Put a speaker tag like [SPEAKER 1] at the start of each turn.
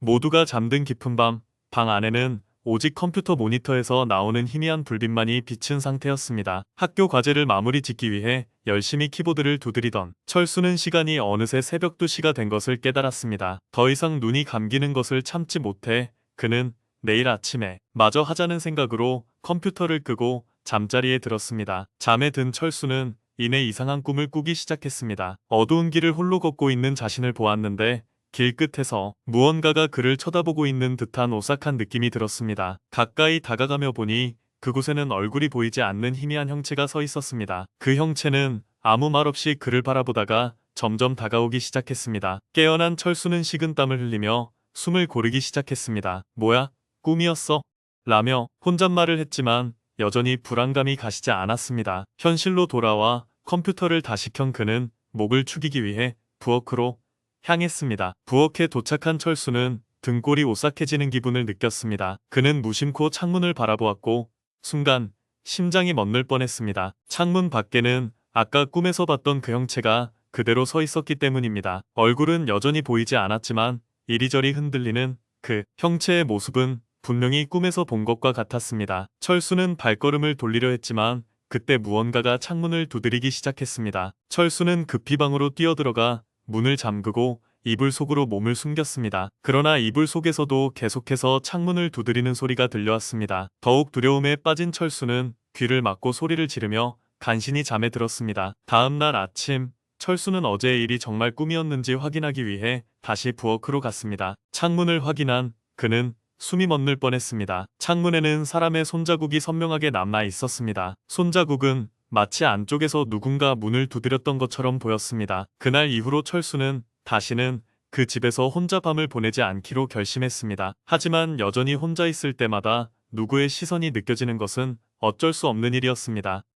[SPEAKER 1] 모두가 잠든 깊은 밤, 방 안에는 오직 컴퓨터 모니터에서 나오는 희미한 불빛만이 비친 상태였습니다. 학교 과제를 마무리 짓기 위해 열심히 키보드를 두드리던 철수는 시간이 어느새 새벽 2시가 된 것을 깨달았습니다. 더 이상 눈이 감기는 것을 참지 못해 그는 내일 아침에 마저 하자는 생각으로 컴퓨터를 끄고 잠자리에 들었습니다. 잠에 든 철수는 이내 이상한 꿈을 꾸기 시작했습니다. 어두운 길을 홀로 걷고 있는 자신을 보았는데 길 끝에서 무언가가 그를 쳐다보고 있는 듯한 오싹한 느낌이 들었습니다. 가까이 다가가며 보니 그곳에는 얼굴이 보이지 않는 희미한 형체가 서 있었습니다. 그 형체는 아무 말 없이 그를 바라보다가 점점 다가오기 시작했습니다. 깨어난 철수는 식은 땀을 흘리며 숨을 고르기 시작했습니다. 뭐야? 꿈이었어? 라며 혼잣말을 했지만 여전히 불안감이 가시지 않았습니다. 현실로 돌아와 컴퓨터를 다시 켠 그는 목을 축이기 위해 부엌으로 향했습니다. 부엌에 도착한 철수는 등골이 오싹해지는 기분을 느꼈습니다. 그는 무심코 창문을 바라보았고 순간 심장이 멎는 뻔했습니다. 창문 밖에는 아까 꿈에서 봤던 그 형체가 그대로 서 있었기 때문입니다. 얼굴은 여전히 보이지 않았지만 이리저리 흔들리는 그 형체의 모습은 분명히 꿈에서 본 것과 같았습니다. 철수는 발걸음을 돌리려 했지만 그때 무언가가 창문을 두드리기 시작했습니다. 철수는 급히 방으로 뛰어들어가 문을 잠그고 이불 속으로 몸을 숨겼습니다. 그러나 이불 속에서도 계속해서 창문을 두드리는 소리가 들려왔습니다. 더욱 두려움에 빠진 철수는 귀를 막고 소리를 지르며 간신히 잠에 들었습니다. 다음 날 아침 철수는 어제의 일이 정말 꿈이었는지 확인하기 위해 다시 부엌으로 갔습니다. 창문을 확인한 그는 숨이 멎는 뻔했습니다. 창문에는 사람의 손자국이 선명하게 남아 있었습니다. 손자국은 마치 안쪽에서 누군가 문을 두드렸던 것처럼 보였습니다. 그날 이후로 철수는 다시는 그 집에서 혼자 밤을 보내지 않기로 결심했습니다. 하지만 여전히 혼자 있을 때마다 누구의 시선이 느껴지는 것은 어쩔 수 없는 일이었습니다.